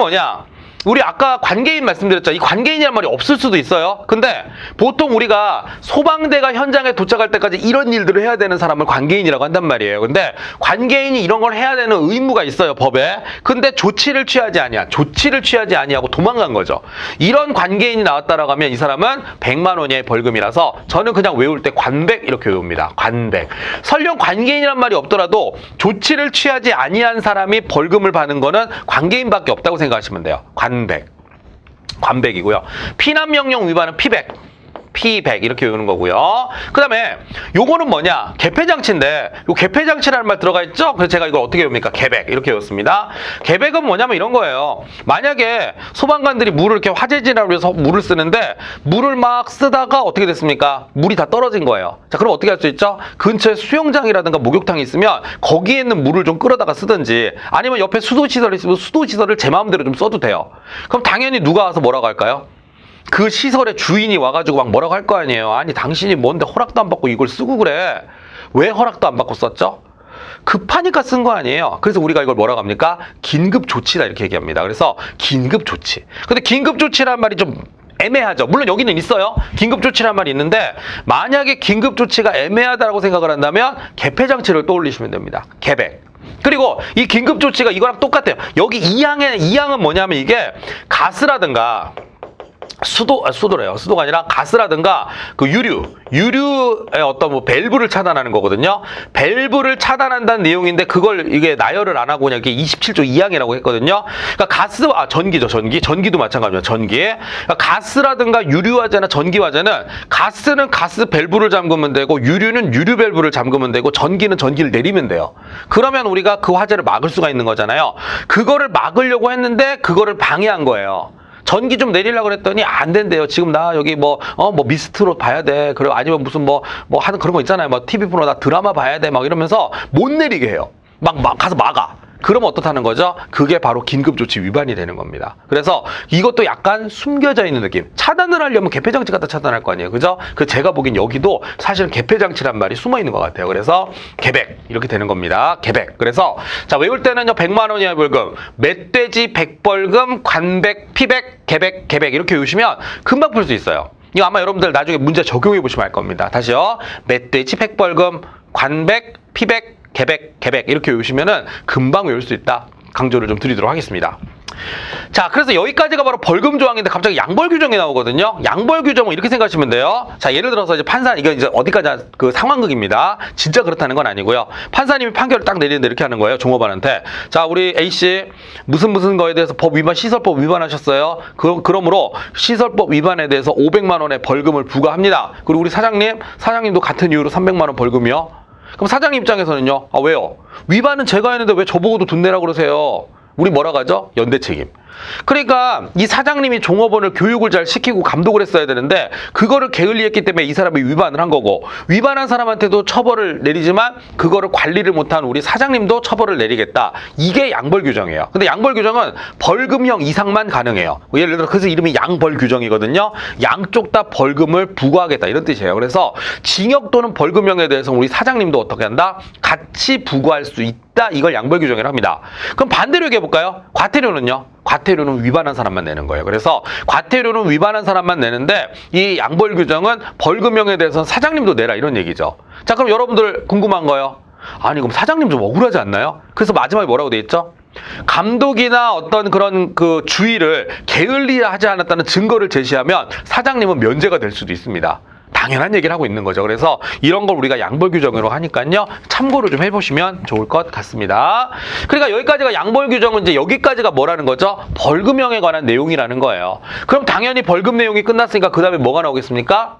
什么价？ 우리 아까 관계인 말씀드렸죠. 이 관계인이란 말이 없을 수도 있어요. 근데 보통 우리가 소방대가 현장에 도착할 때까지 이런 일들을 해야 되는 사람을 관계인이라고 한단 말이에요. 근데 관계인이 이런 걸 해야 되는 의무가 있어요, 법에. 근데 조치를 취하지 아니야. 조치를 취하지 아니하고 도망간 거죠. 이런 관계인이 나왔다라고 하면 이 사람은 100만 원의 벌금이라서 저는 그냥 외울 때 관백 이렇게 외웁니다. 관백. 설령 관계인이란 말이 없더라도 조치를 취하지 아니한 사람이 벌금을 받는 거는 관계인밖에 없다고 생각하시면 돼요. 관 백. 관백이고요. 피난 명령 위반은 피백. P100 이렇게 외우는 거고요. 그 다음에 요거는 뭐냐? 개폐장치인데 요 개폐장치라는 말 들어가 있죠? 그래서 제가 이걸 어떻게 외웁니까? 개백 이렇게 외웠습니다. 개백은 뭐냐면 이런 거예요. 만약에 소방관들이 물을 이렇게 화재진화로 해서 물을 쓰는데 물을 막 쓰다가 어떻게 됐습니까? 물이 다 떨어진 거예요. 자 그럼 어떻게 할 수 있죠? 근처에 수영장이라든가 목욕탕이 있으면 거기에 있는 물을 좀 끌어다가 쓰든지 아니면 옆에 수도시설이 있으면 수도시설을 제 마음대로 좀 써도 돼요. 그럼 당연히 누가 와서 뭐라고 할까요? 그 시설의 주인이 와가지고 막 뭐라고 할 거 아니에요. 아니 당신이 뭔데 허락도 안 받고 이걸 쓰고 그래. 왜 허락도 안 받고 썼죠? 급하니까 쓴 거 아니에요. 그래서 우리가 이걸 뭐라고 합니까? 긴급 조치다 이렇게 얘기합니다. 그래서 긴급 조치. 근데 긴급 조치란 말이 좀 애매하죠. 물론 여기는 있어요. 긴급 조치란 말이 있는데 만약에 긴급 조치가 애매하다고 생각을 한다면 개폐 장치를 떠올리시면 됩니다. 개백. 그리고 이 긴급 조치가 이거랑 똑같아요. 여기 이항에이항은 뭐냐면 이게 가스라든가 수도 아, 수도래요. 수도가 아니라 가스라든가 그 유류, 유류의 어떤 뭐 밸브를 차단하는 거거든요. 밸브를 차단한다는 내용인데 그걸 이게 나열을 안 하고 그냥 이게 27조 2항이라고 했거든요. 그러니까 가스 아 전기죠, 전기. 전기도 마찬가지입니다. 전기. 그러니까 가스라든가 유류화재나 전기화재는 가스는 가스 밸브를 잠그면 되고 유류는 유류 밸브를 잠그면 되고 전기는 전기를 내리면 돼요. 그러면 우리가 그 화재를 막을 수가 있는 거잖아요. 그거를 막으려고 했는데 그거를 방해한 거예요. 전기 좀 내리려고 그랬더니 안 된대요. 지금 나 여기 뭐, 어, 뭐 미스트로 봐야 돼. 그리고 아니면 무슨 뭐, 뭐 하는 그런 거 있잖아요. 뭐 TV 프로 나 드라마 봐야 돼. 막 이러면서 못 내리게 해요. 막, 막 가서 막아. 그러면 어떻다는 거죠? 그게 바로 긴급조치 위반이 되는 겁니다. 그래서 이것도 약간 숨겨져 있는 느낌. 차단을 하려면 개폐장치 갖다 차단할 거 아니에요. 그죠? 그 제가 보기엔 여기도 사실은 개폐장치란 말이 숨어 있는 것 같아요. 그래서 개백. 이렇게 되는 겁니다. 개백. 그래서 자, 외울 때는요, 100만 원이야 벌금. 멧돼지 백벌금, 관백, 피백, 개백, 개백. 이렇게 외우시면 금방 풀 수 있어요. 이거 아마 여러분들 나중에 문제 적용해 보시면 알 겁니다. 다시요. 멧돼지 백벌금, 관백, 피백, 개백, 개백 이렇게 외우시면은 금방 외울 수 있다. 강조를 좀 드리도록 하겠습니다. 자, 그래서 여기까지가 바로 벌금 조항인데 갑자기 양벌 규정이 나오거든요. 양벌 규정은 이렇게 생각하시면 돼요. 자, 예를 들어서 이제 판사 이거 이제 어디까지 그 상황극입니다. 진짜 그렇다는 건 아니고요. 판사님이 판결을 딱 내리는데 이렇게 하는 거예요. 종업원한테. 자, 우리 A 씨 무슨 무슨 거에 대해서 법 위반 시설법 위반하셨어요. 그, 그러므로 시설법 위반에 대해서 500만 원의 벌금을 부과합니다. 그리고 우리 사장님, 사장님도 같은 이유로 300만 원 벌금이요. 그럼 사장 입장에서는요. 아, 왜요? 위반은 제가 했는데 왜 저보고도 돈 내라 그러세요? 우리 뭐라 가죠? 연대 책임. 그러니까 이 사장님이 종업원을 교육을 잘 시키고 감독을 했어야 되는데 그거를 게을리했기 때문에 이 사람이 위반을 한 거고 위반한 사람한테도 처벌을 내리지만 그거를 관리를 못한 우리 사장님도 처벌을 내리겠다. 이게 양벌 규정이에요. 근데 양벌 규정은 벌금형 이상만 가능해요. 예를 들어 그래서 이름이 양벌 규정이거든요. 양쪽 다 벌금을 부과하겠다 이런 뜻이에요. 그래서 징역 또는 벌금형에 대해서 우리 사장님도 어떻게 한다? 같이 부과할 수 있다. 이걸 양벌 규정이라고 합니다. 그럼 반대로 얘기해 볼까요? 과태료는요? 과태료는 위반한 사람만 내는 거예요. 그래서 과태료는 위반한 사람만 내는데 이 양벌 규정은 벌금형에 대해서는 사장님도 내라 이런 얘기죠. 자, 그럼 여러분들 궁금한 거요. 아니 그럼 사장님 좀 억울하지 않나요? 그래서 마지막에 뭐라고 돼 있죠? 감독이나 어떤 그런 그 주의를 게을리하지 않았다는 증거를 제시하면 사장님은 면제가 될 수도 있습니다. 당연한 얘기를 하고 있는 거죠. 그래서 이런 걸 우리가 양벌 규정으로 하니까요. 참고를 좀 해보시면 좋을 것 같습니다. 그러니까 여기까지가 양벌 규정은 이제 여기까지가 뭐라는 거죠? 벌금형에 관한 내용이라는 거예요. 그럼 당연히 벌금 내용이 끝났으니까 그 다음에 뭐가 나오겠습니까?